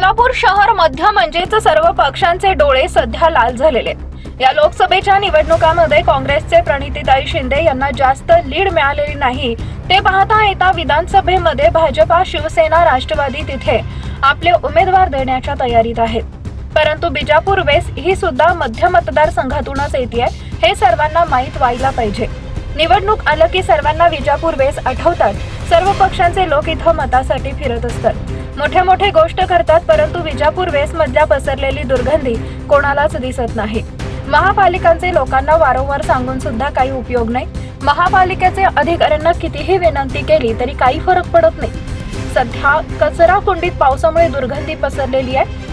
सोलापूर शहर मध्य म्हणजेच सर्व पक्षांचे डोळे सध्या लाल झालेले या लोकसभेच्या निवडणुकामध्ये काँग्रेसचे प्रणितीताई शिंदे यांना जास्त लीड मिळालेली नाही. ते पाहता येता विधानसभेमध्ये भाजपा शिवसेना राष्ट्रवादी तिथे आपले उमेदवार देण्याच्या तयारीत आहेत. परंतु बिजापूर वेस ही सुद्धा मध्य मतदारसंघातूनच येते हे सर्वांना माहीत व्हायला पाहिजे. निवडणूक आलं की सर्वांना विजापूर वेस आठवतात. सर्व पक्षांचे लोक इथं मतासाठी फिरत असतात. मोठे मोठे गोष्ट करतात परंतु विजापूर वेस मधल्या पसरलेली दुर्गंधी कोणालाच दिसत नाही. महापालिकांचे लोकांना वारंवार सांगून सुद्धा काही उपयोग नाही. महापालिकेचे अधिकाऱ्यांना कितीही विनंती केली तरी काही फरक पडत नाही. सध्या कचरा कुंडीत पावसामुळे दुर्गंधी पसरलेली आहे.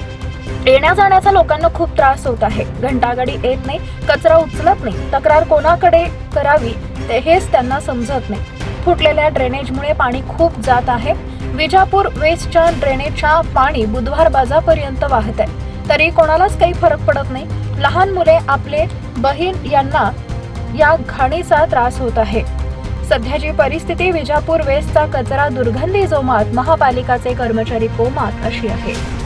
येण्या जाण्याचा लोकांना खूप त्रास होत आहे. घंटागाडी येत नाही कचरा उचलत नाही तक्रार कोणाकडे करावी ते हेच त्यांना समजत नाही. फुटलेल्या ड्रेनेजमुळे पाणी खूप जात आहे. विजापूर वेस्टच्या ड्रेनेजच्या पाणी बुधवार बाजापर्यंत वाहत आहे. तरी कोणालाच काही फरक पडत नाही. लहान मुले आपले बहीण यांना या घाणीचा त्रास होत आहे. सध्याची परिस्थिती विजापूर वेस्टचा कचरा दुर्गंधी जोमात महापालिकाचे कर्मचारी कोमात अशी आहे.